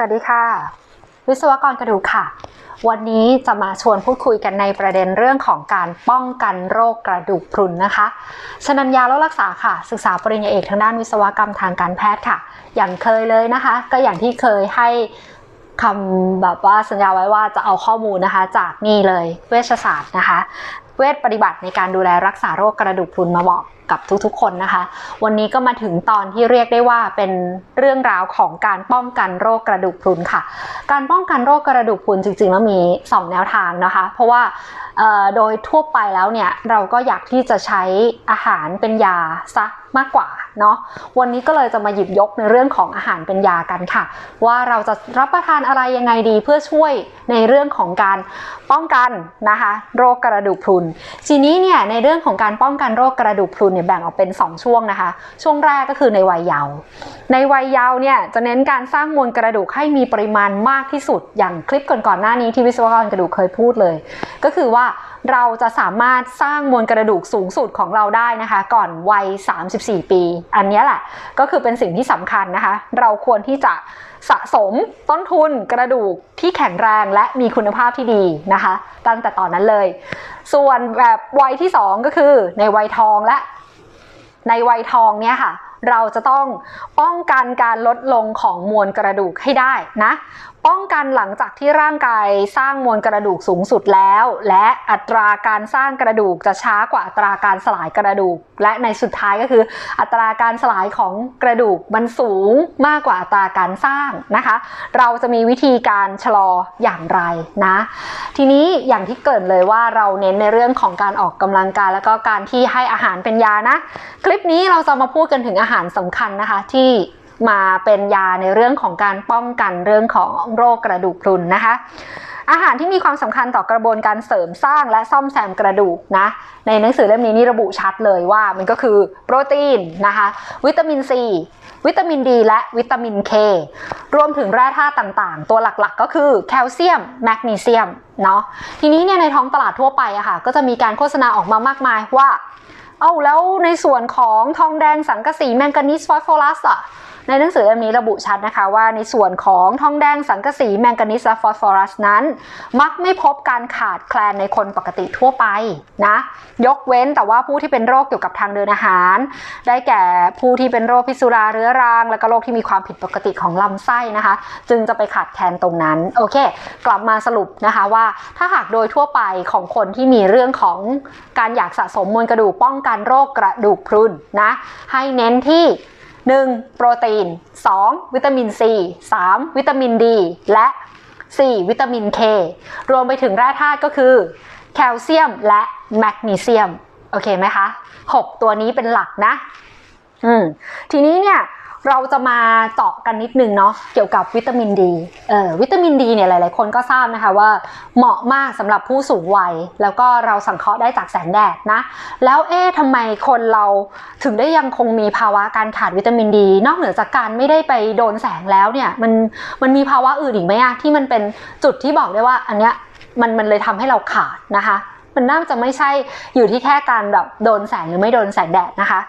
สวัสดีค่ะ วิศวกรกระดูกค่ะ วันนี้จะมาชวนพูดคุยกันในประเด็นเรื่องของการป้องกันโรคกระดูกพรุนนะคะชนัญญาโรครักษาค่ะ ศึกษาปริญญาเอกทางด้านวิศวกรรมทางการแพทย์ค่ะ อย่างเคยเลยนะคะ ก็อย่างที่เคยให้คำแบบว่าสัญญาไว้ว่าจะเอาข้อมูลนะคะ จากนี่เลยเวชศาสตร์นะคะ เวชปฏิบัติในการดูแลรักษาโรคกระดูกพรุนมาบอกกับทุกๆ คนนะคะ วันนี้ก็มาถึงตอนที่เรียกได้ว่าเป็นเรื่องราวของการป้องกันโรคกระดูกพรุนค่ะ การป้องกันโรคกระดูกพรุนจริงๆแล้วมี 2 แนวทางนะคะ เพราะว่าโดยทั่วไปแล้วเนี่ยเราก็อยากที่จะใช้อาหารเป็นยาซะมากกว่าเนาะวันนี้ก็เลยจะมาหยิบยกในเรื่องของอาหารเป็นยากันค่ะ ว่าเราจะรับประทานอะไรยังไงดีเพื่อช่วยในเรื่องของการป้องกันนะคะโรคกระดูกพรุน ทีนี้เนี่ยในเรื่องของการป้องกันโรคกระดูกพรุนเนี่ยแบ่งออกเป็น 2 ช่วงนะคะ ช่วงแรกก็คือในวัยเยาว์ในวัยเยาว์เนี่ยจะเน้นการสร้างมวลกระดูกให้มีปริมาณมากที่สุดอย่างคลิปก่อนๆหน้านี้ที่วิศวกรกระดูกเคยพูดเลย ก็คือว่าเราจะสามารถสร้างมวลกระดูกสูงสุดของเราได้นะคะ ก่อนวัย34ปี อันนี้แหละก็คือเป็นสิ่งที่สำคัญนะคะ เราควรที่จะสะสมต้นทุนกระดูกที่แข็งแรงและมีคุณภาพที่ดีนะคะ ตั้งแต่ตอนนั้นเลย ส่วนแบบวัยที่ 2 ก็คือในวัยทองและ ในวัยทองเนี่ยค่ะเราจะต้องป้องกันการลดลงของมวลกระดูกให้ได้นะ ป้องกันหลังจากที่ร่างกายสร้างมวลกระดูกสูงสุดแล้ว และอัตราการสร้างกระดูกจะช้ากว่าอัตราการสลายกระดูก และในสุดท้ายก็คือ อัตราการสลายของกระดูกมันสูงมากกว่าอัตราการสร้างนะคะ เราจะมีวิธีการชะลออย่างไรนะ ทีนี้อย่างที่เกิดเลยว่าเราเน้นในเรื่องของการออกกำลังกายแล้วก็การที่ให้อาหารเป็นยานะ คลิปนี้เราจะมาพูดกันถึงอาหารสำคัญนะคะที่ มาเป็นยาในเรื่องของการป้องกันเรื่องของโรคกระดูกพรุนนะคะ อาหารที่มีความสำคัญต่อกระบวนการเสริมสร้างและซ่อมแซมกระดูกนะ ในหนังสือเล่มนี้นี่ระบุชัดเลยว่ามันก็คือโปรตีนนะคะ วิตามินซีวิตามินดีและวิตามินเครวมถึงแร่ธาตุต่างๆ ตัวหลักๆ ก็คือแคลเซียม แมกนีเซียมเนาะทีนี้เนี่ยในท้องตลาดทั่วไปอะค่ะ ก็จะมีการโฆษณาออกมามากมายว่า เอ้าแล้วในส่วนของทองแดงสังกะสีแมงกานีสฟอสฟอรัสอะ ในหนังสือเล่มนี้ระบุชัดนะคะว่าในส่วนของทองแดงสังกะสีแมงกานีสและฟอสฟอรัสนั้น มักไม่พบการขาดแคลนในคนปกติทั่วไปนะยกเว้นแต่ว่าผู้ที่เป็นโรคเกี่ยวกับทางเดินอาหาร ได้แก่ผู้ที่เป็นโรคพิษสุราเรื้อรัง และก็โรคที่มีความผิดปกติของลำไส้นะคะ จึงจะไปขาดแคลนตรงนั้นโอเค กลับมาสรุปนะคะว่าถ้าหากโดยทั่วไปของคนที่มีเรื่องของการอยากสะสมมวลกระดูกป้องกันโรคกระดูกพรุนนะให้เน้นที่ 1. โปรตีน 2. วิตามิน C 3. วิตามิน D และ 4. วิตามิน K รวมไปถึงแร่ธาตุก็คือ แคลเซียมและแมกนีเซียม โอเคไหมคะ 6 ตัวนี้เป็นหลักนะ อืม ทีนี้เนี่ย เราจะมาเจาะกันนิดนึงเนาะเกี่ยวกับวิตามินดีเอ่อวิตามินดีเนี่ยหลาย ๆ คนก็ทราบนะคะว่าเหมาะมากสำหรับผู้สูงวัย แล้วก็เราสังเคราะห์ได้จากแสงแดดนะ แล้วเอ๊ะทำไมคนเราถึงได้ยังคงมีภาวะการขาดวิตามินดี นอกเหนือจากการไม่ได้ไปโดนแสงแล้วเนี่ยมันมันมีภาวะอื่นอีกไหมอะที่มันเป็นจุดที่บอกได้ว่าอันเนี้ยมันมันเลยทำให้เราขาดนะคะ มันน่าจะไม่ใช่อยู่ที่แค่การแบบโดนแสงหรือไม่โดนแสงแดดนะคะ